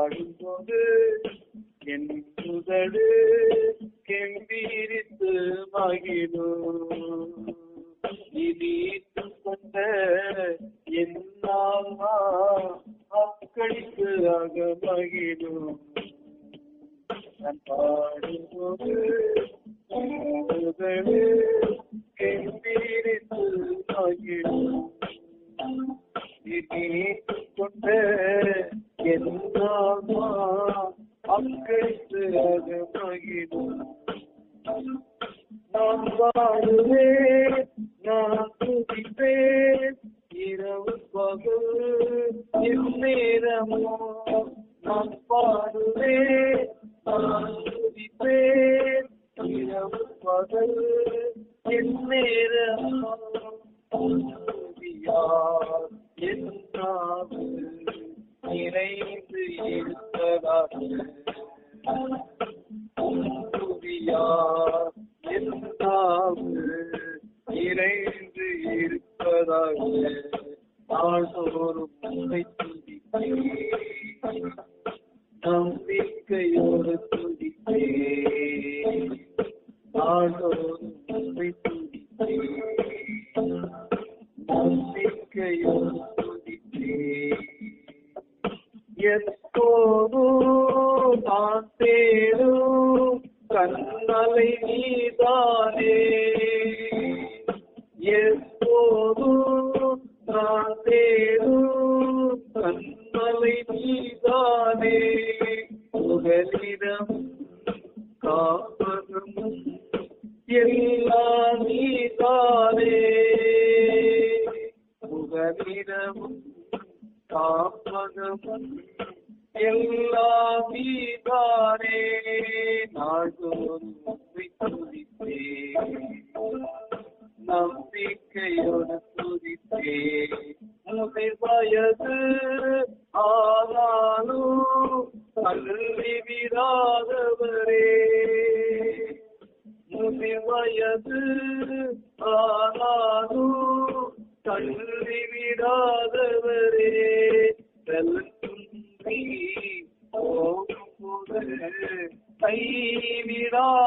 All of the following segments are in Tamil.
பாடும்போது என் சுதடு கெம்பீரித்து மகிழும். இனித்து கொண்ட என் ஆன்மா அக்களித்து ஆக மகிழும். நான் பாடும்போது என் கல்வி விடாதவரே செல்லும்பி போகும்போது கைவிடாதவரே.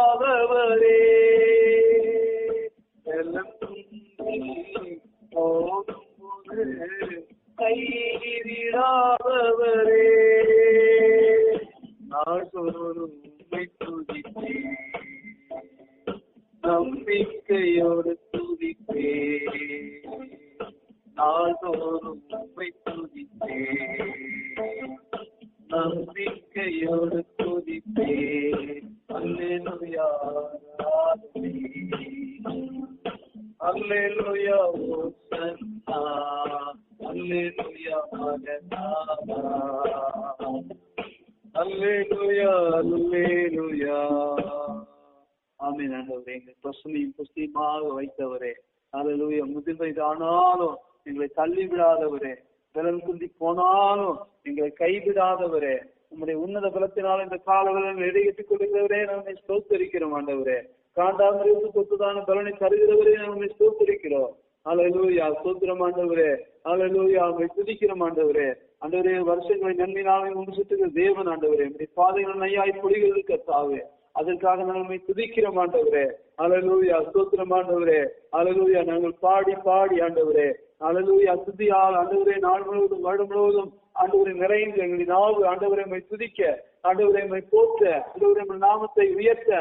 ஆமென் ஆண்டவரே. எங்கள் பிரசனையும் புஸ்தியமாக வைத்தவரே. அல்லேலூயா முதிர்மைதானாலும் எங்களை தள்ளி விடாதவரே பலன் குந்தி போனாலும் எங்களை கைவிடாதவரே. உங்களுடைய உன்னத பலத்தினால் இந்த காலவர்கள் இடையிட்டுக் கொள்கிறவரே நம்மை ஸ்தோத்தரிக்கிறோம் ஆண்டவரே. காண்டாமிருந்து கொத்துதான பலனை தருகிறவரே. நம்மை ஸ்தோத்தரிக்கிறோம். அலலூயா ஸ்தோத்திரம் ஆண்டவரே. அலலூயா உங்களை துதிக்கிறோம் ஆண்டவரே. ஆண்டவரே வருஷங்களை நன்மையினாலே முடிச்சுட்டு தேவன் ஆண்டவரே. உடைய பாதைகள் நையாய் பொழிகிறது கத்தாவே அதற்காக நாங்கள் துதிக்கிறோம் ஆண்டவரே. அலலூயா சூத்திரம் ஆண்டவரே. அழலூயா நாங்கள் பாடி பாடி ஆண்டவரே. அலலூயா துதியால் ஆண்டவரே நாள் முழுவதும் வருடம் முழுவதும் ஆண்டவரை நிறைந்து எங்களுடைய நாவு ஆண்டவரை துதிக்க ஆண்டவரை போற்ற ஆண்டவரை நாமத்தை உயர்த்த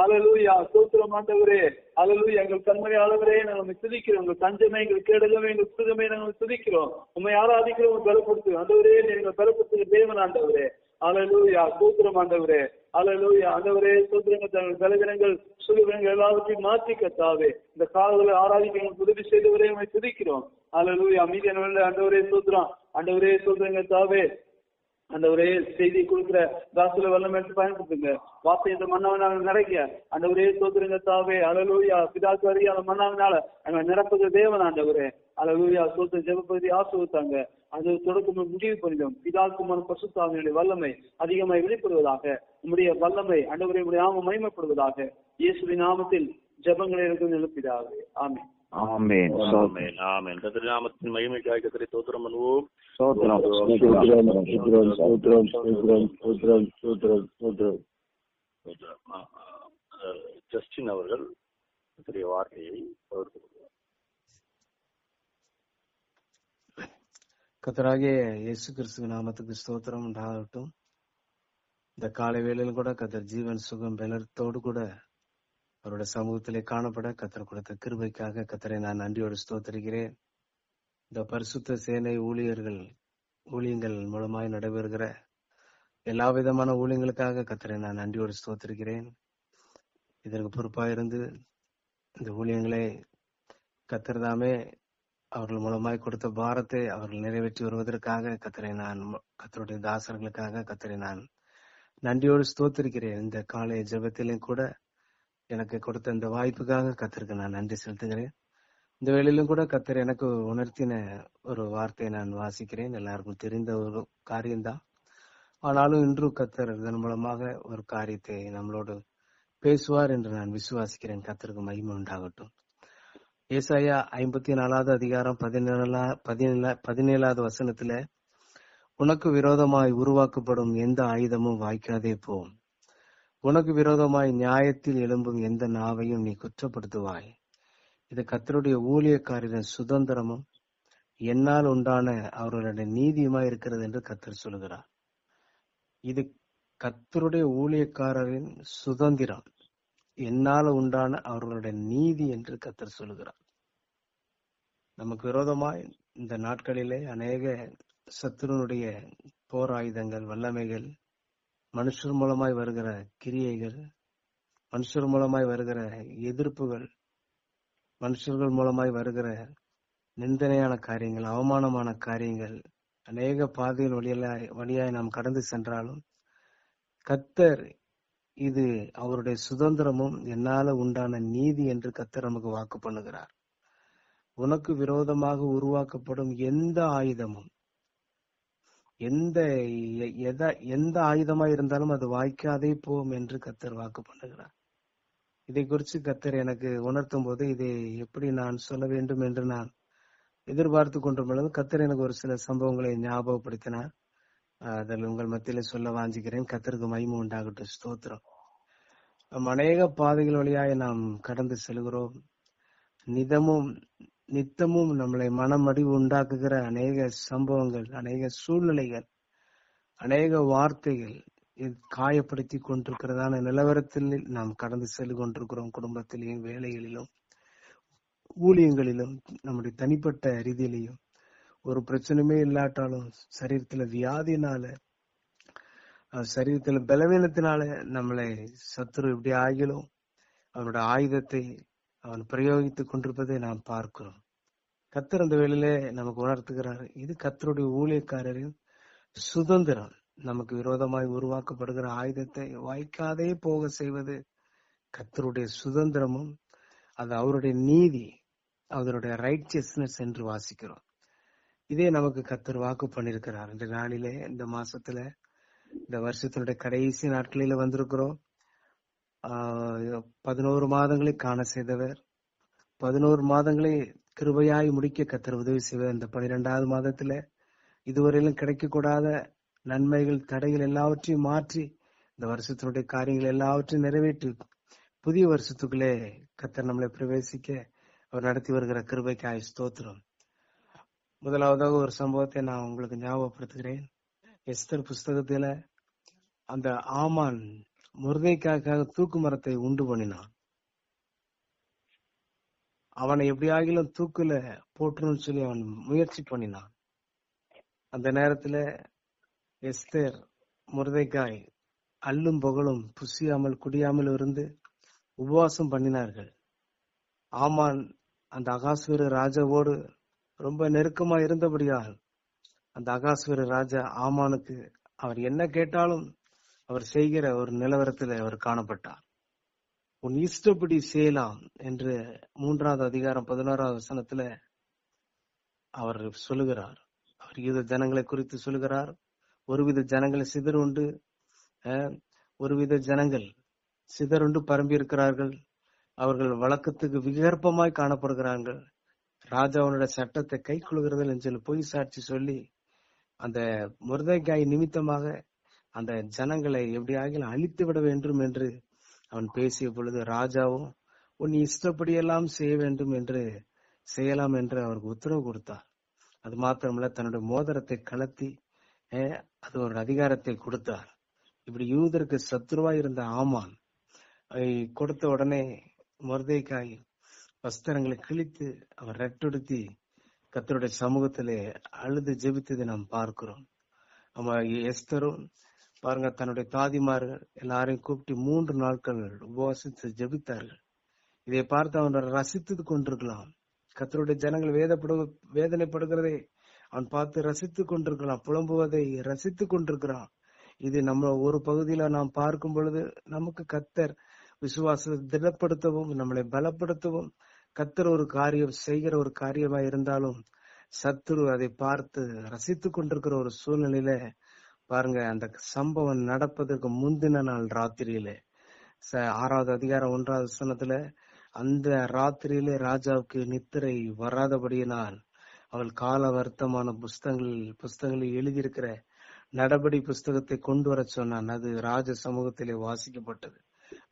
அலலூயா சூத்திரம் ஆண்டவரே. அலலூயா எங்கள் கண்மணி ஆளவரே நாங்கள் துதிக்கிறோம். உங்கள் தஞ்சமே எங்கள் கேடகமே எங்கள் சுகமே நாங்கள் துதிக்கிறோம். உண்மை ஆராதிக்கிறோம் உங்களை பலப்படுத்து ஆண்டவரே நீங்கள் பலப்படுத்துகிற தேவன் ஆண்டவரே. அலலூயா சூத்திரம் ஆண்டவரே. அலலூயா ஆண்டவரே ஸ்தோத்திரங்கள் தங்கள் பலவீனங்கள் சுகவீனங்கள் எல்லாவற்றையும் மாற்றி கத்தாவே. இந்த காலங்களை ஆராதிக்க எங்களுக்கு உதவி செய்தவரே உண்மை துதிக்கிறோம். அலலூயா மீதியான ஆண்டவரே சூத்திரம். ஆண்டவரே ஸ்தோத்திரங்கள் தாவே. அந்த ஒரே செய்தி கொடுக்கிற தாசுல வல்லம் எடுத்து பயன்படுத்துங்க. வார்த்தை இந்த மன்னவனால நிறைக்க அந்த ஒரே சோதரங்க தாவே அலலூயா பிதாக்கு அறியாத மன்னவனால அங்க நிரப்புகிற தேவன் ஆண்டவரே. அலலூயா சோத்திர ஜெபப்பகுதி ஆசிர்வத்தாங்க அது தொடக்கம் முடிவு பண்ணிடும். பிதாக்குமான பசுத்தாவினுடைய வல்லமை அதிகமாய் வெளிப்படுவதாக உம்முடைய வல்லமை அண்டவரை உடைய நாமம் மகிமைப்படுவதாக இயேசுவின் நாமத்தில் ஜெபங்களை எனக்கு ஆமே ஆமென் ஆமென் ஆமென் மகிமைக்காய் தோத்திரம் பண்ணுவோம் ஜஸ்டின் அவர்கள் கத்திரிய வார்த்தையை பகிர்ந்து கொள்வார் கத்தராகிய இயேசு கிறிஸ்துவ நாமத்துக்கு ஸ்தோத்திரம் உண்டாகட்டும் இந்த காலை வேளையிலும் கூட கத்தர் ஜீவன் சுகம் பலத்தோடு கூட அவருடைய சமூகத்திலே காணப்பட கத்தர் கொடுத்த கிருபைக்காக கத்தரை நான் நன்றியோடு ஸ்தோத்தரிக்கிறேன். இந்த பரிசுத்த சேனை ஊழியர்கள் ஊழியங்கள் மூலமாய் நடைபெறுகிற எல்லா விதமான ஊழியங்களுக்காக கத்தரை நான் நன்றியோடு ஸ்தோத்திருக்கிறேன். இதற்கு பொறுப்பாயிருந்து இந்த ஊழியங்களை கத்தர் தாமே அவர்கள் மூலமாய் கொடுத்த பாரத்தை அவர்கள் நிறைவேற்றி வருவதற்காக கத்தரை நான் கத்தருடைய தாசர்களுக்காக கத்தரை நான் நன்றியோடு ஸ்தோத்திருக்கிறேன். இந்த காலை ஜபத்திலும் கூட எனக்கு கொடுத்த இந்த வாய்ப்புக்காக கத்தருக்கு நான் நன்றி செலுத்துகிறேன். இந்த வேளையிலும் கூட கத்தர் எனக்கு உணர்த்தின ஒரு வார்த்தையை நான் வாசிக்கிறேன். எல்லாருக்கும் தெரிந்த ஒரு காரியம்தான். ஆனாலும் இன்றும் கத்தர் இதன் மூலமாக ஒரு காரியத்தை நம்மளோடு பேசுவார் என்று நான் விசுவாசிக்கிறேன். கத்தருக்கு மகிமை உண்டாகட்டும். ஏசாயா ஐம்பத்தி நாலாவது அதிகாரம் பதினேழா பதினேழா பதினேழாவது வசனத்துல உனக்கு விரோதமாய் உருவாக்கப்படும் எந்த ஆயுதமும் வாய்க்காதே போம் உனக்கு விரோதமாய் நியாயத்தில் எழும்பும் எந்த நாவையும் நீ குற்றப்படுத்துவாய். இது கத்தருடைய ஊழியக்காரரின் சுதந்திரமும் என்னால் உண்டான அவர்களுடைய நீதியுமாய் இருக்கிறது என்று கத்தர் சொல்கிறார். இது கத்தருடைய ஊழியக்காரரின் சுதந்திரம் என்னால் உண்டான அவர்களுடைய நீதி என்று கத்தர் சொல்கிறார். நமக்கு விரோதமாய் இந்த நாட்களிலே அநேக சத்துருனுடைய போர் ஆயுதங்கள் வல்லமைகள் மனுஷர் மூலமாய் வருகிற கிரியைகள் மனுஷர் மூலமாய் வருகிற எதிர்ப்புகள் மனுஷர்கள் மூலமாய் வருகிற நிந்தனையான காரியங்கள் அவமானமான காரியங்கள் அநேக பாதைகள் வழியாய் வழியாய் நாம் கடந்து சென்றாலும் கத்தர் இது அவருடைய சுதந்திரமும் என்னால உண்டான நீதி என்று கத்தர் நமக்கு வாக்கு பண்ணுகிறார். உனக்கு விரோதமாக உருவாக்கப்படும் எந்த ஆயுதமும் எந்த எ- எத எந்த ஆயுதமா இருந்தாலும் அது வாய்க்காதே போம் என்று கத்தர் வாக்கு பண்ணுகிறார். இதை குறித்து கத்தர் எனக்கு உணர்த்தும் போது இதை எப்படி நான் சொல்ல வேண்டும் என்று நான் எதிர்பார்த்து கொண்ட பொழுது கத்தர் எனக்கு ஒரு சில சம்பவங்களை ஞாபகப்படுத்தினார். அதில் உங்கள் மத்தியில சொல்ல வாஞ்சிக்கிறேன். கத்தருக்கு மகிமை உண்டாகட்டும். ஸ்தோத்திரம். அநேக பாதைகள் வழியாய் நாம் கடந்து செல்கிறோம். நிதமும் நித்தமும் நம்மளை மனமடிவு உண்டாக்குகிற அநேக சம்பவங்கள் அநேக சூழ்நிலைகள் அநேக வார்த்தைகள் காயப்படுத்தி கொண்டிருக்கிறதான நிலவரத்தில் நாம் கடந்து செல்லு கொண்டிருக்கிறோம் குடும்பத்திலையும் வேலைகளிலும் ஊழியங்களிலும் நம்முடைய தனிப்பட்ட ரீதியிலையும் ஒரு பிரச்சனையுமே இல்லாட்டாலும் சரீரத்துல வியாதினால சரீரத்துல பலவீனத்தினால நம்மளை சத்துரு இப்படி ஆகிலும் அவனோட ஆயுதத்தை அவன் பிரயோகித்துக் கொண்டிருப்பதை நாம் பார்க்கிறோம். கத்தர் அந்த வேலையிலே நமக்கு உணர்த்துகிறார் இது கத்தருடைய ஊழியக்காரரின் சுதந்திரம். நமக்கு விரோதமாய் உருவாக்கப்படுகிற ஆயுதத்தை வாய்க்காதே போக செய்வது கத்தருடைய சுதந்திரமும் அது அவருடைய நீதி அவருடைய ரைட்சியஸ்னஸ் என்று வாசிக்கிறோம். இதே நமக்கு கத்தர் வாக்கு பண்ணியிருக்கிறார். இந்த நாளிலே இந்த மாசத்துல இந்த வருஷத்தினுடைய கடைசி நாட்களில வந்திருக்கிறோம். பதினோரு மாதங்களை காண செய்தவர். பதினோரு மாதங்களை கிருபையாய் முடிக்க கத்தர் உதவி செய்வார். இந்த பனிரெண்டாவது மாதத்துல இதுவரையிலும் கிடைக்கக்கூடாத நன்மைகள் தடைகள் எல்லாவற்றையும் மாற்றி இந்த வருஷத்தினுடைய காரியங்கள் எல்லாவற்றையும் நிறைவேற்றி புதிய வருஷத்துக்குள்ளே கத்தர் நம்மளை பிரவேசிக்க அவர் நடத்தி வருகிற கிருபைக்காய் ஸ்தோத்திரம். முதலாவதாக ஒரு சம்பவத்தை நான் உங்களுக்கு ஞாபகப்படுத்துகிறேன். எஸ்தர் புஸ்தகத்துல அந்த ஆமான் முருகைக்காக தூக்கு மரத்தை உண்டு பண்ணினான். அவனை எப்படியாகிலும் தூக்குல போட்டுருன்னு சொல்லி அவன் முயற்சி பண்ணினான். அந்த நேரத்துல எஸ்தர் முருதைக்காய் அல்லும் புகழும் புசியாமல் குடியாமல் இருந்து உபவாசம் பண்ணினார்கள். ஆமான் அந்த அகாஸ்வர ராஜாவோடு ரொம்ப நெருக்கமா இருந்தபடியால் அந்த அகாஸ்வர ராஜா ஆமானுக்கு அவர் என்ன கேட்டாலும் அவர் செய்கிற ஒரு நிலவரத்தில் அவர் காணப்பட்டார். உன் இஷ்டப்படி செய்யலாம் என்று மூன்றாவது அதிகாரம் பதினோராவது வசனத்துல அவர் சொல்லுகிறார். அவர் யூத ஜனங்களை குறித்து சொல்லுகிறார். ஒருவித ஜனங்களை சிதறுண்டு ஒருவித ஜனங்கள் சிதறுண்டு பரம்பி இருக்கிறார்கள். அவர்கள் வழக்கத்துக்கு விகற்பமாய் காணப்படுகிறார்கள். ராஜாவனுடைய சட்டத்தை கை கொள்கிறதில் சொல்லி பொய் சாட்சி சொல்லி அந்த முருதைக்காய் நிமித்தமாக அந்த ஜனங்களை எப்படியாகிலும் அழித்து விட வேண்டும் என்று அவன் பேசிய பொழுது ராஜாவும் உன் இஷ்டப்படியெல்லாம் செய்ய வேண்டும் என்று செய்யலாம் என்று அவருக்கு உத்தரவு கொடுத்தார். அது மாத்திரமல்ல தன்னுடைய மோதிரத்தை கலத்தி அது ஒரு அதிகாரத்தை கொடுத்தார். இப்படி யூதருக்கு சத்ருவா இருந்த ஆமான் கொடுத்த உடனே மருதைக்காய் வஸ்திரங்களை கிழித்து அவர் ரெட்டுடுத்தி கத்தருடைய சமூகத்திலே அழுது ஜெபித்ததை நாம் பார்க்கிறோம். நம்ம எஸ்தரும் பாருங்க தன்னுடைய தாதிமார்கள் எல்லாரையும் கூப்பிட்டு மூன்று நாட்கள் உபவாசித்து ஜபித்தார்கள். இதை பார்த்து அவன் ரசித்து கொண்டிருக்கலாம். கத்தருடைய ஜனங்கள் வேதப்படு வேதனைப்படுகிறதை அவன் பார்த்து ரசித்து கொண்டிருக்கலாம் புலம்புவதை ரசித்து கொண்டிருக்கிறான். இது நம்ம ஒரு பகுதியில நாம் பார்க்கும் பொழுது நமக்கு கத்தர் விசுவாசத்தை திடப்படுத்தவும் நம்மளை பலப்படுத்தவும் கத்தர் ஒரு காரியம் செய்கிற ஒரு காரியமா இருந்தாலும் சத்துரு அதை பார்த்து ரசித்து கொண்டிருக்கிற ஒரு சூழ்நிலையில பாருங்க அந்த சம்பவம் நடப்பதற்கு முந்தின நாள் ராத்திரியிலே. ச- ஆறாவது அதிகாரம் ஒன்றாவது சனத்துல அந்த ராத்திரியிலே ராஜாவுக்கு நித்திரை வராதபடியினால் அவள் கால வருத்தமான புஸ்தகங்கள் புஸ்தகங்களில் எழுதியிருக்கிற நடபடி புஸ்தகத்தை கொண்டு வர சொன்னான். அது ராஜ சமூகத்திலே வாசிக்கப்பட்டது.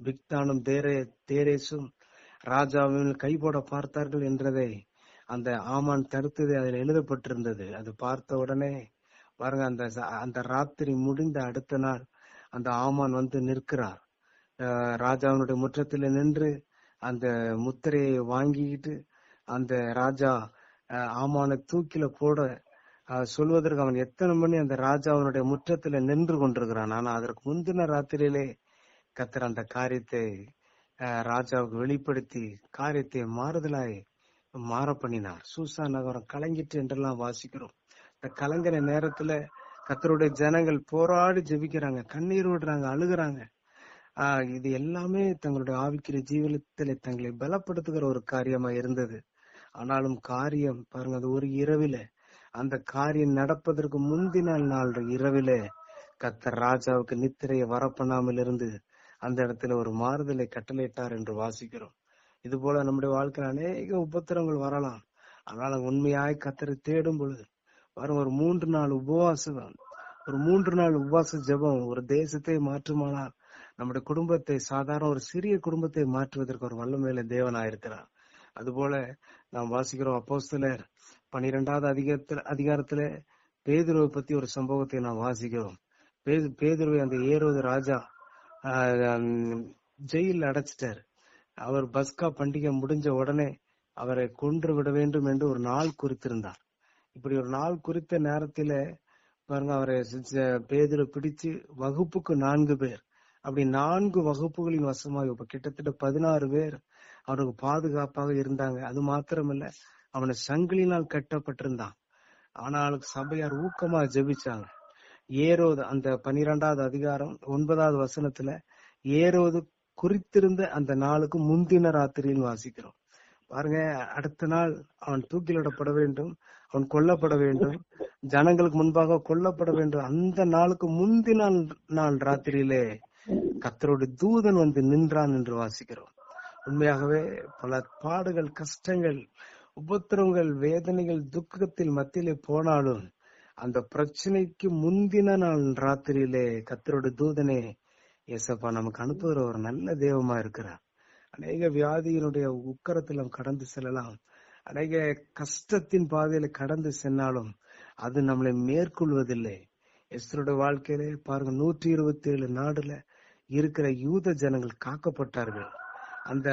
பிக்தானும் தேரே தேரேசும் ராஜாவின் கைபோட பார்த்தார்கள் என்றதை அந்த ஆமான் தடுத்தது அதில் எழுதப்பட்டிருந்தது. அது பார்த்த உடனே பாருங்க அந்த அந்த ராத்திரி முடிந்த அடுத்த நாள் அந்த ஆமான் வந்து நிற்கிறார். ராஜாவினுடைய முற்றத்தில் நின்று அந்த முத்திரையை வாங்கிக்கிட்டு அந்த ராஜா ஆமானை தூக்கில போட சொல்வதற்கு அவன் எத்தனை மணி அந்த ராஜாவினுடைய முற்றத்துல நின்று கொண்டிருக்கிறான். ஆனா அதற்கு முந்தின ராத்திரியிலே கத்தர் அந்த காரியத்தை ராஜாவுக்கு வெளிப்படுத்தி காரியத்தை மாறுதலாய் மாற பண்ணினார் சூசா நகரம் கலங்கிட்டு என்றெல்லாம் வாசிக்கிறோம். இந்த கலங்கின நேரத்துல கத்தருடைய ஜனங்கள் போராடி ஜெபிக்கிறாங்க கண்ணீர் விடுறாங்க அழுகுறாங்க. ஆஹ் இது எல்லாமே தங்களுடைய ஆவிக்கிற ஜீவனத்திலே தங்களை பலப்படுத்துகிற ஒரு காரியமா இருந்தது. ஆனாலும் காரியம் பாருங்க அது ஒரு இரவில. அந்த காரியம் நடப்பதற்கு முந்தின நாள் இரவில கத்தர் ராஜாவுக்கு நித்திரையை வரப்பண்ணாமல் இருந்து அந்த இடத்துல ஒரு மாறுதலை கட்டளையிட்டார் என்று வாசிக்கிறோம். இது போல நம்முடைய வாழ்க்கையில் அநேக உபத்திரங்கள் வரலாம். ஆனால் உண்மையாய் கத்தரை தேடும் பொழுது வரும் ஒரு மூன்று நாள் உபவாசம் ஒரு மூன்று நாள் உபவாச ஜெபம். ஒரு தேசத்தை மாற்றுமானால் நம்முடைய குடும்பத்தை சாதாரண ஒரு சிறிய குடும்பத்தை மாற்றுவதற்கு ஒரு வல்லமையில தேவனாயிருக்கிறார் அதுபோல நாம் வாசிக்கிறோம் அப்போஸ்தலர் பனிரெண்டாவது அதிகாரத்துல அதிகாரத்துல பேதுருவை பத்தி ஒரு சம்பவத்தை நாம் வாசிக்கிறோம். பேது பேதுருவை அந்த ஏறுவது ராஜா ஜெயிலில் அடைச்சிட்டார். அவர் பஸ்கா பண்டிகை முடிஞ்ச உடனே அவரை கொன்று விட வேண்டும் என்று ஒரு நாள் குறித்திருந்தார். இப்படி ஒரு நாள் குறித்த நேரத்துல பாருங்க அவரை பேதில பிடிச்சு வகுப்புக்கு நான்கு பேர். அப்படி நான்கு வகுப்புகளின் வசமாக இப்ப கிட்டத்தட்ட பதினாறு பேர் அவனுக்கு பாதுகாப்பாக இருந்தாங்க. அது மாத்திரமல்ல அவனை சங்கிலினால் கட்டப்பட்டிருந்தான். ஆனால் சபையார் ஊக்கமா ஜெபிச்சாங்க. ஏரோது அந்த பனிரெண்டாவது அதிகாரம் ஒன்பதாவது வசனத்துல ஏரோது குறித்திருந்த அந்த நாளுக்கு முந்தின ராத்திரியில் வாசிக்கிறோம். பாருங்க அடுத்த நாள் அவன் தூக்கிலிடப்பட வேண்டும் அவன் கொல்லப்பட வேண்டும் ஜனங்களுக்கு முன்பாக கொல்லப்பட வேண்டும். அந்த நாளுக்கு முந்தின நாள் ராத்திரியிலே கத்தரோட தூதன் வந்து நின்றான் என்று வாசிக்கிறோம். உண்மையாகவே பல பாடுகள் கஷ்டங்கள் உபத்திரங்கள் வேதனைகள் துக்கத்தில் மத்தியிலே போனாலும் அந்த பிரச்சனைக்கு முந்தின நாள் ராத்திரியிலே கத்தரோட தூதனே ஏசப்பா நமக்கு அனுப்புகிற ஒரு நல்ல தெய்வமா இருக்கிறார். அநேக வியாதியினுடைய உக்கரத்தில் நாம் கடந்து செல்லலாம். அநேக கஷ்டத்தின் பாதையில கடந்து சென்னாலும் அது நம்மளை மேற்கொள்வதில்லை. எஸ்தருடைய வாழ்க்கையிலே பாருங்க நூற்றி இருபத்தி ஏழு நாடுல இருக்கிற யூத ஜனங்கள் காக்கப்பட்டார்கள். அந்த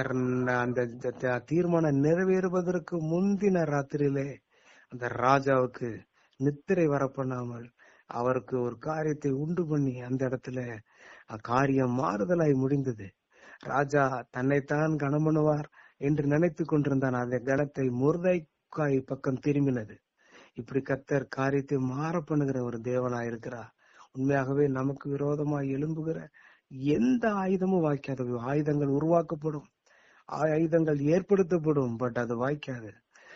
அந்த தீர்மானம் நிறைவேறுவதற்கு முந்தின ராத்திரியிலே அந்த ராஜாவுக்கு நித்திரை வரப்பண்ணாமல் அவருக்கு ஒரு காரியத்தை உண்டு பண்ணி அந்த இடத்துல காரியம் மாறுதலாய் முடிந்தது. ராஜா தன்னைத்தான் கனமணுவார் என்று நினைத்து கொண்டிருந்தான். அந்த கணத்தை முருதைக்காய் பக்கம் திரும்பினது. இப்படி கத்தர் காரியத்தை மாற பண்ணுகிற ஒரு தேவனா இருக்கிறார் உண்மையாகவே நமக்கு விரோதமாய் எழும்புகிற எந்த ஆயுதமும் வாய்க்காது. ஆயுதங்கள் உருவாக்கப்படும். ஆயுதங்கள் ஏற்படுத்தப்படும் பட் அது வாய்க்காது.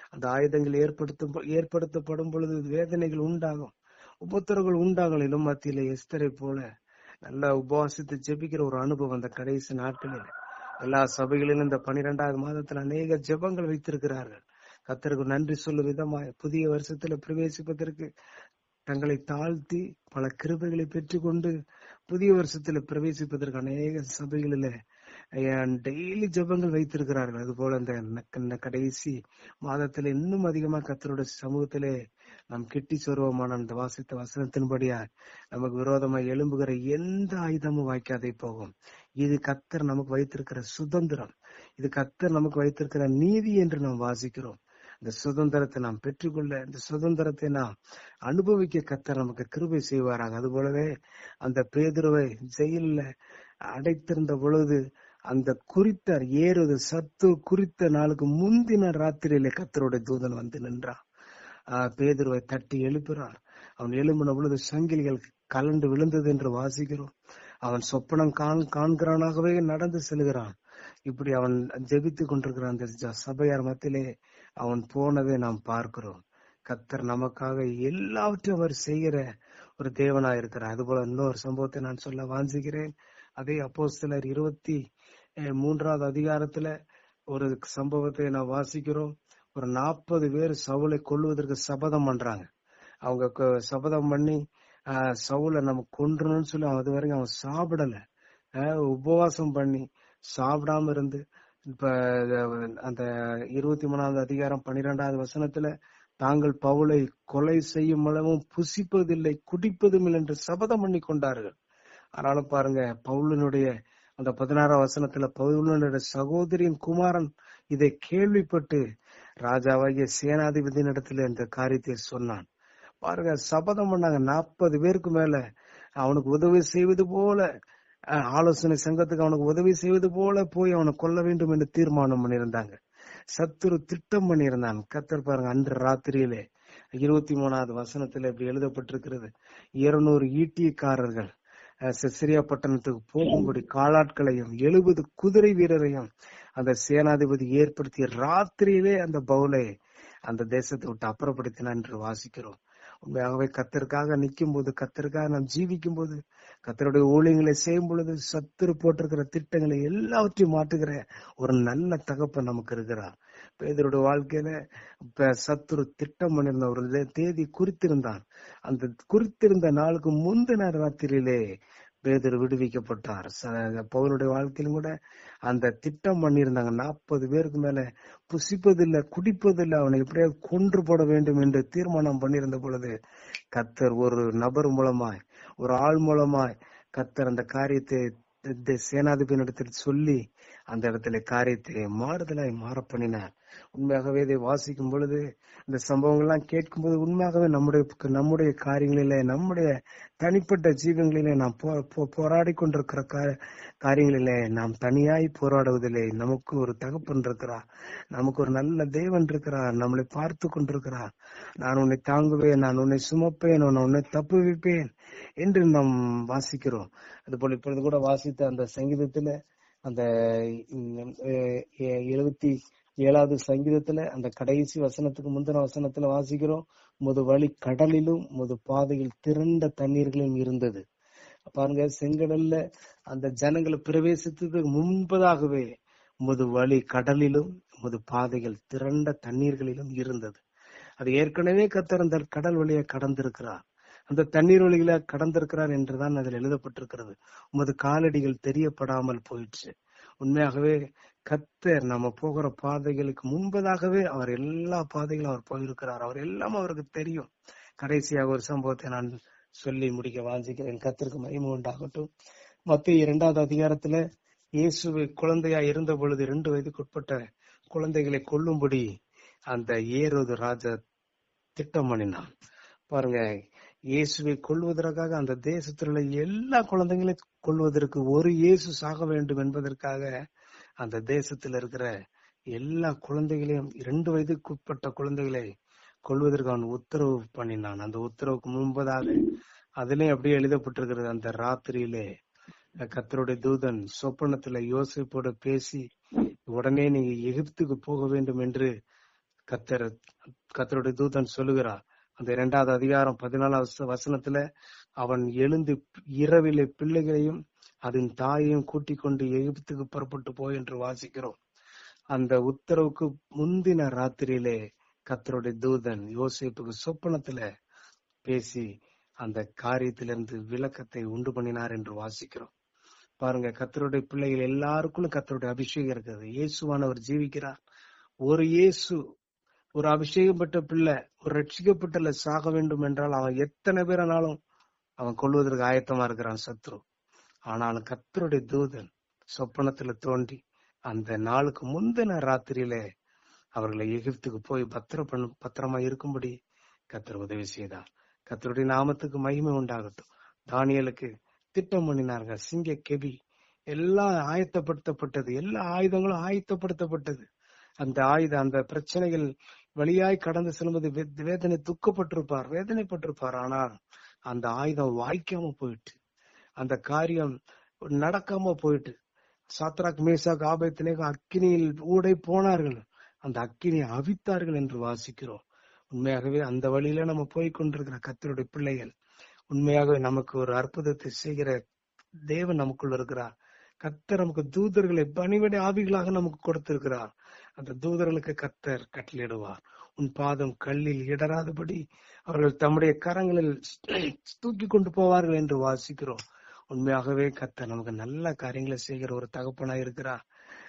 அந்த ஆயுதங்கள் ஏற்படுத்தும் ஏற்படுத்தப்படும் பொழுது வேதனைகள் உண்டாகும். உபத்திரங்கள் உண்டாகலும் மத்தியில எஸ்தரை போல நல்லா உபவாசித்து ஜெபிக்கிற ஒரு அனுபவம் அந்த கடைசி நாட்களில். எல்லா சபைகளிலும் இந்த பனிரெண்டாவது மாதத்துல அநேக ஜெபங்கள் வைத்திருக்கிறார்கள். கத்தருக்கு நன்றி சொல்லும் விதமாய் புதிய வருஷத்துல பிரவேசிப்பதற்கு தங்களை தாழ்த்தி பல கிருபைகளை பெற்றுக்கொண்டு புதிய வருஷத்துல பிரவேசிப்பதற்கு அநேக சபைகளில டெய்லி ஜபங்கள் வைத்திருக்கிறார்கள். அது போல அந்த கடைசி மாதத்துல இன்னும் அதிகமா கத்தருடைய சமூகத்திலே நாம் கெட்டி சொருவமான அந்த வாசித்த வசனத்தின்படியா நமக்கு விரோதமா எழும்புகிற எந்த ஆயுதமும் வாய்க்காதே போகும். இது கத்தர் நமக்கு வைத்திருக்கிற சுதந்திரம். இது கத்தர் நமக்கு வைத்திருக்கிற நீதி என்று நாம் வாசிக்கிறோம். இந்த சுதந்திரத்தை நாம் பெற்றுக்கொள்ள இந்த சுதந்திரத்தை நாம் அனுபவிக்க கத்தர் நமக்கு கிருபை செய்வாராங்க அது போலவே அந்த பேதுருவை ஜெயில அடைத்திருந்த பொழுது அந்த குறித்த ஏறுவது சத்து குறித்த நாளுக்கு முந்தின ராத்திரியிலே கத்தருடைய தூதன் வந்து நின்றான். ஆஹ் பேதுருவை தட்டி எழுப்புறார் அவன் எழும்பின பொழுது சங்கிலிகள் கலண்டு விழுந்தது என்று வாசிக்கிறோம். அவன் சொப்பனம் காண் காண்கிறானாகவே நடந்து செல்கிறான். இப்படி அவன் ஜெபித்து கொண்டிருக்கிறான் அந்த ஜ- சபையார் மத்தியிலே அவன் போனதை நாம் பார்க்கிறோம். கத்தர் நமக்காக எல்லாவற்றையும் அவர் செய்கிற ஒரு தேவனா இருக்கிறார் அதுபோல இன்னொரு சம்பவத்தை நான் சொல்ல வாஞ்சிக்கிறேன். அதே அப்போஸ்தலர் இருபத்தி மூன்றாவது அதிகாரத்துல ஒரு சம்பவத்தை நான் வாசிக்கிறோம். ஒரு நாற்பது பேர் சவுளை கொல்லுவதற்கு சபதம் பண்றாங்க. அவங்க க- சபதம் பண்ணி சவுளை நம்ம கொன்றணும்னு சொல்லி அது வரைக்கும் அவன் சாப்பிடல. உபவாசம் பண்ணி சாப்பிடாம இருந்து இப்ப அந்த இருபத்தி மூணாவது அதிகாரம் பன்னிரெண்டாவது வசனத்துல தாங்கள் பவுலை கொலை செய்யும் அளவும் புசிப்பதில்லை குடிப்பதும் இல்லை என்று சபதம் பண்ணி கொண்டார்கள். ஆனாலும் பாருங்க பவுலனுடைய அந்த பதினாறாம் வசனத்துல பவுலனுடைய சகோதரியின் குமாரன் இதை கேள்விப்பட்டு ராஜாவாகிய சேனாதிபதி இடத்துல இந்த காரியத்தை சொன்னான். பாருங்க சபதம் பண்ணாங்க. நாற்பது பேருக்கு மேல அவனுக்கு உதவி செய்வது போல ஆலோசனை சங்கத்துக்கு அவனுக்கு உதவி செய்வது போல போய் அவனை கொல்ல வேண்டும் என்று தீர்மானம் பண்ணியிருந்தாங்க. சத்துரு திட்டம் பண்ணியிருந்தான். கத்தர் பாருங்க அன்று ராத்திரியிலே இருபத்தி மூணாவது வசனத்துல இப்படி எழுதப்பட்டிருக்கிறது. இருநூறு ஈட்டியக்காரர்கள் செசரியா பட்டணத்துக்கு போகும்படி காலாட்களையும் எழுபது குதிரை வீரரையும் அந்த சேனாதிபதி ஏற்படுத்திய ராத்திரியிலே அந்த பவுலை அந்த தேசத்தை விட்டு அப்புறப்படுத்தினான் என்று வாசிக்கிறோம். உண்மையாகவே கத்தருக்காக நிற்கும் போது கத்தருக்காக நாம் ஜீவிக்கும் போது கத்தருடைய ஊழியங்களை செய்யும் பொழுது சத்துரு போட்டிருக்கிற திட்டங்களை எல்லாவற்றையும் மாற்றுகிற ஒரு நல்ல தகப்பன் நமக்கு இருக்கிறார். பேதருடைய வாழ்க்கையில இப்ப சத்துரு திட்டம் பண்ணிருந்த ஒரு தேதி குறித்திருந்தான். அந்த குறித்திருந்த நாளுக்கு முந்தின ராத்திரியிலே பேதர் விடுவிக்கப்பட்டார். ச- வாழ்க்கையிலும் கூட அந்த திட்டம் பண்ணியிருந்தாங்க. நாற்பது பேருக்கு மேல புசிப்பதில்லை குடிப்பதில்லை அவனை எப்படியாவது கொன்று போட வேண்டும் என்று தீர்மானம் பண்ணியிருந்த பொழுது கத்தர் ஒரு நபர் மூலமாய் ஒரு ஆள் மூலமாய் கத்தர் அந்த காரியத்தை தி- தி- சொல்லி அந்த இடத்துல காரியத்தை மாறுதலாய் மாற பண்ணினார் உண்மையாகவே இதை வாசிக்கும் பொழுது இந்த சம்பவங்கள்லாம் கேட்கும்போது உண்மையாகவே நம்முடைய நம்முடைய காரியங்களிலே நம்முடைய தனிப்பட்ட ஜீவங்களிலே நாம் போ- போராடி கொண்டிருக்கிற காரியங்களிலே நாம் தனியாய் போராடுவதில்லை நமக்கு ஒரு தகப்பன் இருக்கிறார். நமக்கு ஒரு நல்ல தேவன் இருக்கிறார். நம்மளை பார்த்து கொண்டிருக்கிறார். நான் உன்னை தாங்குவேன் நான் உன்னை சுமப்பேன் நான் உன்னை தப்புவிப்பேன் என்று நாம் வாசிக்கிறோம். அதுபோல் இப்பொழுது கூட வாசித்த அந்த சங்கீதத்துல அந்த எழுபத்தி ஏழாவது சங்கீதத்துல அந்த கடைசி வசனத்துக்கு முந்தின வசனத்துல வாசிக்கிறோம். முது வழி கடலிலும் முது பாதையில் திரண்ட தண்ணீர்களும் இருந்தது. பாருங்க செங்கடல்ல அந்த ஜனங்களை பிரவேசித்ததுக்கு முன்பதாகவே முது வழி கடலிலும் முது பாதைகள் திரண்ட தண்ணீர்களிலும் இருந்தது. அது ஏற்கனவே கத்தர் அந்த கடல் வழியை கடந்திருக்கிறார். அந்த தண்ணீர் வழியில கடந்திருக்கிறார் என்றுதான் அதில் எழுதப்பட்டிருக்கிறது. உமது காலடிகள் தெரியப்படாமல் போயிடுச்சு உண்மையாகவே கத்தர் நம்ம போகிற பாதைகளுக்கு முன்பதாகவே அவர் எல்லா பாதைகளும் அவர் போயிருக்கிறார். அவர் எல்லாம் அவருக்கு தெரியும். கடைசியாக ஒரு சம்பவத்தை நான் சொல்லி முடிக்க வாஞ்சிக்கிறேன். கத்திற்கு மகிமை உண்டாகட்டும். மத்திய இரண்டாவது அதிகாரத்துல இயேசுவை குழந்தையா இருந்த பொழுது இரண்டு வயதுக்குட்பட்ட குழந்தைகளை கொல்லும்படி அந்த ஏரோது ராஜா திட்டம் பண்ணினான் பாருங்க இயேசுவை கொள்வதற்காக அந்த தேசத்தில் உள்ள எல்லா குழந்தைகளையும் கொள்வதற்கு ஒரு இயேசு சாக வேண்டும் என்பதற்காக அந்த தேசத்தில் இருக்கிற எல்லா குழந்தைகளையும் இரண்டு வயதுக்குட்பட்ட குழந்தைகளை கொல்வதற்கு அவன் உத்தரவு பண்ணினான். அந்த உத்தரவுக்கு முன்பதாக அதுலயும் அப்படியே எழுதப்பட்டிருக்கிறது அந்த ராத்திரியிலே கத்தருடைய தூதன் சொப்பனத்துல யோசிப்போட பேசி உடனே நீங்க எகிப்துக்கு போக வேண்டும் என்று கத்தர் கத்தருடைய தூதன் சொல்லுகிறார். அந்த இரண்டாவது அதிகாரம் பதினாலாவது வசனத்துல அவன் எழுந்து இரவிலே பிள்ளைகளையும் அதன் தாயையும் கூட்டிக் கொண்டு எகிப்துக்கு புறப்பட்டு போய் என்று வாசிக்கிறோம். அந்த உத்தரவுக்கு முந்தின ராத்திரியிலே கத்தருடைய தூதன் யோசிப்புக்கு சொப்பனத்துல பேசி அந்த காரியத்திலிருந்து விளக்கத்தை உண்டு பண்ணினார் என்று வாசிக்கிறோம். பாருங்க கத்தருடைய பிள்ளைகள் எல்லாருக்கும் கத்தருடைய அபிஷேகம் இருக்குது. இயேசுவானவர் ஜீவிக்கிறார். ஒரு இயேசு ஒரு அபிஷேகம் பெற்ற பிள்ளை ஒரு ரட்சிக்கப்பட்ட சாக வேண்டும் என்றால் அவன் எத்தனை பேரானாலும் அவன் கொள்வதற்கு ஆயத்தமா இருக்கிறான் சத்ரு. ஆனாலும் கத்தருடைய தூதன் சொப்பனத்துல தோண்டி அந்த நாளுக்கு முந்தின ராத்திரியில அவர்களை எகிப்துக்கு போய் பத்திர பத்திரமா இருக்கும்படி கத்தர் உதவி செய்தார். கத்தருடைய நாமத்துக்கு மகிமை உண்டாகட்டும். தானியலுக்கு திட்டம் பண்ணினார்கள். சிங்க கெபி எல்லாம் ஆயத்தப்படுத்தப்பட்டது. எல்லா ஆயுதங்களும் ஆயத்தப்படுத்தப்பட்டது. அந்த ஆயுதம் அந்த பிரச்சனைகள் வழியாய் கடந்து செல்லும்போது வேதனை துக்கப்பட்டிருப்பார் வேதனைப்பட்டிருப்பார். ஆனால் அந்த ஆயுதம் வாய்க்காம போயிட்டு அந்த காரியம் நடக்காம போயிட்டு சாத்ராக் மேசாக் ஆபத்தினேக அக்கினியில் ஊடே போனார்கள். அந்த அக்கினியை அவித்தார்கள் என்று வாசிக்கிறோம். உண்மையாகவே அந்த வழியில நம்ம போய் கொண்டிருக்கிற கத்தருடைய பிள்ளைகள் உண்மையாகவே நமக்கு ஒரு அற்புதத்தை செய்கிற தேவன் நமக்குள்ள இருக்கிறார். கத்தர் நமக்கு தூதர்களை பணிவிட ஆவிகளாக நமக்கு கொடுத்திருக்கிறார். அந்த தூதர்களுக்கு கத்தர் கட்டளிடுவார் உன் பாதம் கல்லில் இடராதபடி அவர்கள் தம்முடைய கரங்களில் தூக்கி கொண்டு போவார்கள் என்று வாசிக்கிறோம். உண்மையாகவே கத்தர் நமக்கு நல்ல காரியங்களை செய்கிற ஒரு தகப்பனா இருக்கிறார்.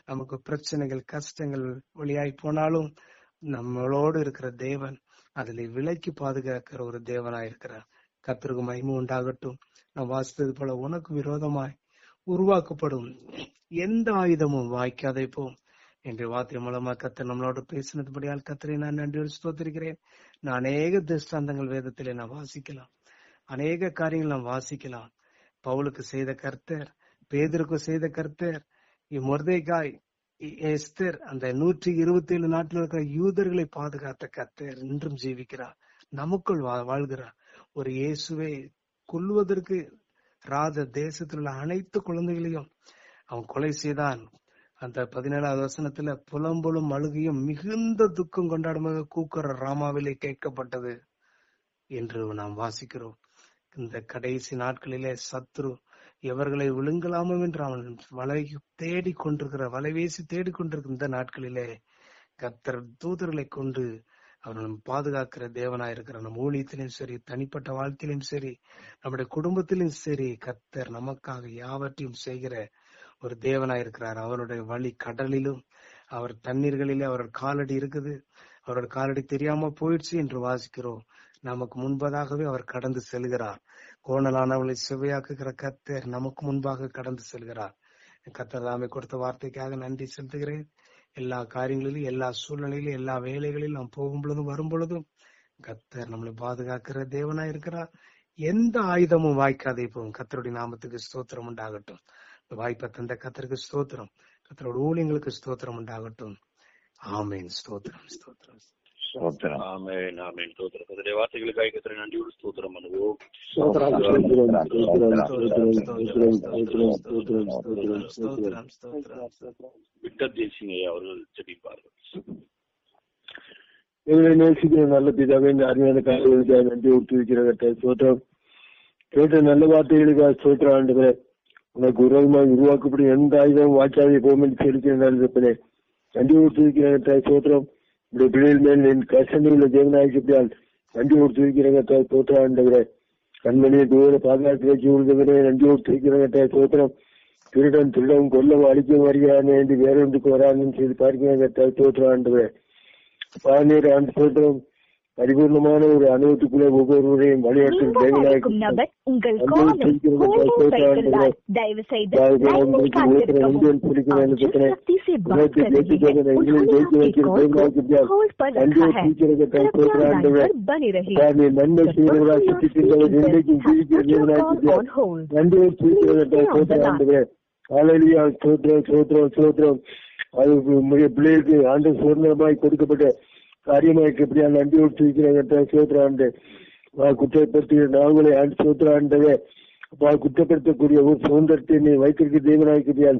நமக்கு பிரச்சனைகள் கஷ்டங்கள் வழியாய் போனாலும் நம்மளோடு இருக்கிற தேவன் அதில் விலைக்கு பாதுகாக்கிற ஒரு தேவனா இருக்கிறார். கத்தருக்கு மகிமை உண்டாகட்டும். நான் வாசித்தது போல உனக்கு விரோதமாய் உருவாக்கப்படும். எந்த ஆயுதமும் வாய்க்காதே போம் என்று வார்த்தை மூலமா கத்தர் நம்மளோட பேசினதுபடியால் கத்தரை நான் நன்றியோடு ஸ்தோத்திருக்கிறேன். நான் அநேக திஷ்டாந்தங்கள் வேதத்திலே நான் வாசிக்கலாம். அநேக காரியங்கள் நாம் வாசிக்கலாம். பவுலுக்கு செய்த கர்த்தர் பேதருக்கு செய்த கர்த்தர் மொர்தேகாய் எஸ்தர் அந்த நூற்றி இருபத்தி ஏழு நாட்டில் இருக்கிற யூதர்களை பாதுகாத்த கர்த்தர் இன்றும் ஜீவிக்கிறார். நமக்குள் வா- வாழ்கிறார். ஒரு இயேசுவை கொல்வதற்கு ராத தேசத்தில் உள்ள அனைத்து குழந்தைகளையும் அவன் கொலை செய்தான். அந்த பதினேழாவது வசனத்துல புலம்பலும் அழுகையும் மிகுந்த துக்கம் கொண்டாடுமாக கூக்குற ராமாவிலே கேட்கப்பட்டது என்று நாம் வாசிக்கிறோம். இந்த கடைசி நாட்களிலே சத்ரு எவர்களை விழுங்கலாமோ என்று அவன் வலை தேடிக் கொண்டிருக்கிற வலைவேசி தேடிக் கொண்டிருக்கிற இந்த நாட்களிலே கத்தர் தூதர்களை கொண்டு அவர்கள் பாதுகாக்கிற தேவனாயிருக்கிற நம் ஊழியத்திலும் சரி தனிப்பட்ட வாழ்க்கையிலும் சரி நம்முடைய குடும்பத்திலும் சரி கத்தர் நமக்காக யாவற்றையும் செய்கிற ஒரு தேவனாயிருக்கிறார் அவருடைய வழி கடலிலும் அவர் தண்ணீர்களிலே அவர் காலடி இருக்குது. அவரோட காலடி தெரியாம போயிடுச்சு என்று வாசிக்கிறோம். நமக்கு முன்பதாகவே அவர் கடந்து செல்கிறார். கோணலானவளை செவ்வையாக்குகிற கத்தர் நமக்கு முன்பாக கடந்து செல்கிறார். கத்தர் தாமே கொடுத்த வார்த்தைக்காக நன்றி செலுத்துகிறேன். எல்லா காரியங்களிலும் எல்லா சூழ்நிலையிலும் எல்லா வேலைகளிலும் நாம் போகும் பொழுதும் வரும் பொழுதும் கத்தர் நம்மளை பாதுகாக்கிற தேவனா இருக்கிறார். எந்த ஆயுதமும் வாய்க்காதே. போகும் கத்தருடைய நாமத்துக்கு ஸ்தோத்திரம் உண்டாகட்டும். வாய்ப்பை தந்த கத்தருக்கு ஸ்தோத்திரம். கத்தரோட ஊழியங்களுக்கு ஸ்தோத்திரம் உண்டாகட்டும். ஆமேன். ஸ்தோத்திரம் ஸ்தோத்திரம் ஸ்தோத்திரம். ஆமேன் ஆமேன் ஸ்தோத்திரம் அதனுடைய நல்ல பிதாவே இந்த அருமையான காரியங்களுக்காக உருவாக்கப்படும் எந்த ஆயுதம் வாய்க்காவே போமெண்ட் செலுத்தினாலும் நன்றி ஒத்துவிக்கிற சோற்றம் இப்படி பிள்ளைகள் மேல் என் கஷ்டங்களில் தேவனாயிருக்கிறால் நன்றி கொடுத்து வைக்கிறேங்க தோற்றாண்டவரே கண்மணியை தூர பாதுகாத்து வச்சு உழுந்தவரே நன்றி கொடுத்து வைக்கிறேங்க தோற்றம் திருடன் திருடவும் கொல்லவும் அழிக்கவும் வருகிறானே என்று வேறொன்றுக்கு வராங்கன்னு சொல்லி பார்க்கிறாங்க தோற்றாண்டவரே பாநீர் ஆண்டு தோற்றம் பரிபூர்ணமான ஒரு அனுபவத்துக்குள்ளே ஒவ்வொருவரையும் வழிநடத்தும் ஆலையிலேயே சோத்ரம் சோத்ரம் சோத்ரம் அது பிள்ளைகளுக்கு ஆண்டு சுதந்திரமாய் கொடுக்கப்பட்ட காரியமாய்க்கு எப்படியா நன்றி ஒத்துவிக்கிறேன் சோத்திரம் ஆண்டு குற்றப்படுத்திய நாங்களே ஆண்டு சோத்திரம் ஆண்டவே அப்பா குற்றப்படுத்தக்கூடிய ஒரு சுதந்திரத்தை நீ வைத்திருக்க தேவனாய்க்கு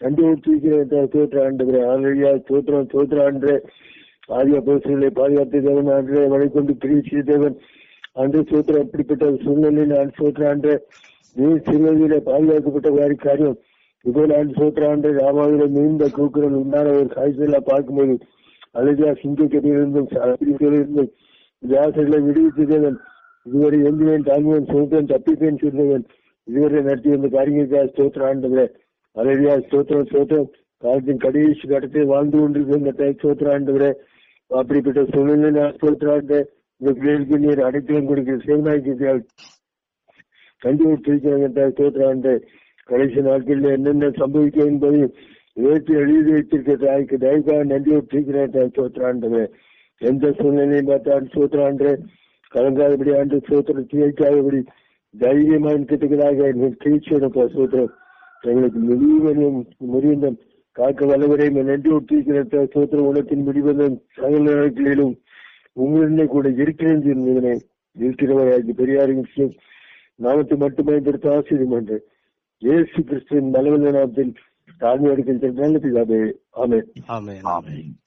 நன்றி ஒத்துவிக்கிறேன் சோத்திரம் ஆண்டுகிறே அலையிலியா சோத்திரம் சோத்திரம் ஆண்டு ஆதிய பரிசுகளை பாதுகாத்த தேவன் ஆண்டு வழி கொண்டு பிரிச்சு தேவன். அன்று சோத்திரம் எப்படிப்பட்ட சூழ்நிலையில் நான் சோத்திராண்டு நீ சிறுவதியில பாதுகாக்கப்பட்ட வேறு காரியம் இப்போ நான் சோத்திராண்டு ராமாவில நீண்ட கூக்குரல் உண்டான ஒரு காய்ச்சலா பார்க்கும்போது அழுதியா சிங்கக்கரையிலிருந்தும் இருந்தும் ஜாசர்களை விடுவித்தவன் இதுவரை எந்திரன் தாங்குவேன் சோத்திரன் தப்பிப்பேன் சொல்லுவேன் இதுவரை நடத்தி வந்த காரியங்களுக்காக ஸ்தோத்திரம் ஆண்டவரே. அழகியா ஸ்தோத்திரம் ஸ்தோத்திரம். காலத்தின் கடைசி கடத்தை வாழ்ந்து கொண்டிருக்கிற ஸ்தோத்திரம் ஆண்டவரே. அப்படிப்பட்ட சூழ்நிலை நான் ஸ்தோத்திரம் ஆண்டு இந்த பிள்ளைகளுக்கு நீர் அடைத்திலும் கொடுக்கிற சேவனாய்க்கிறார் கண்டுபிடித்திருக்கிறாங்க ஸ்தோத்திரம் ஆண்டு கடைசி நாட்களில் என்னென்ன சம்பவிக்கும் என்பதையும் ஏற்று எழுதி வைத்திருக்க தாய்க்கு தயவுக்காக நன்றி சோத்ராண்டவே எந்த சூழ்நிலையும் பார்த்தாலும் சோத்ராண்டு கலங்காதபடி ஆண்டு சோத்திரம் திகைக்காதபடி தைரியமா இருக்கிறதுக்காக தீட்சியப்பா சோத்திரம் எங்களுக்கு முழுவதும் முறியந்தம். காக்க வல்லவரையும் நன்றி ஒட்டிருக்கிற சோத்திர உலகத்தின் முடிவதும் சகல நாட்களிலும் உங்களுடனே கூட இருக்கிறேன் சொன்னதனை இருக்கிறவராகி பெரியாரின் நாமத்தை மட்டுமே எடுத்து ஆசிரியம் என்று இயேசு கிறிஸ்துவின் பலவல்ல நாமத்தில் Amen. Amen. Amen.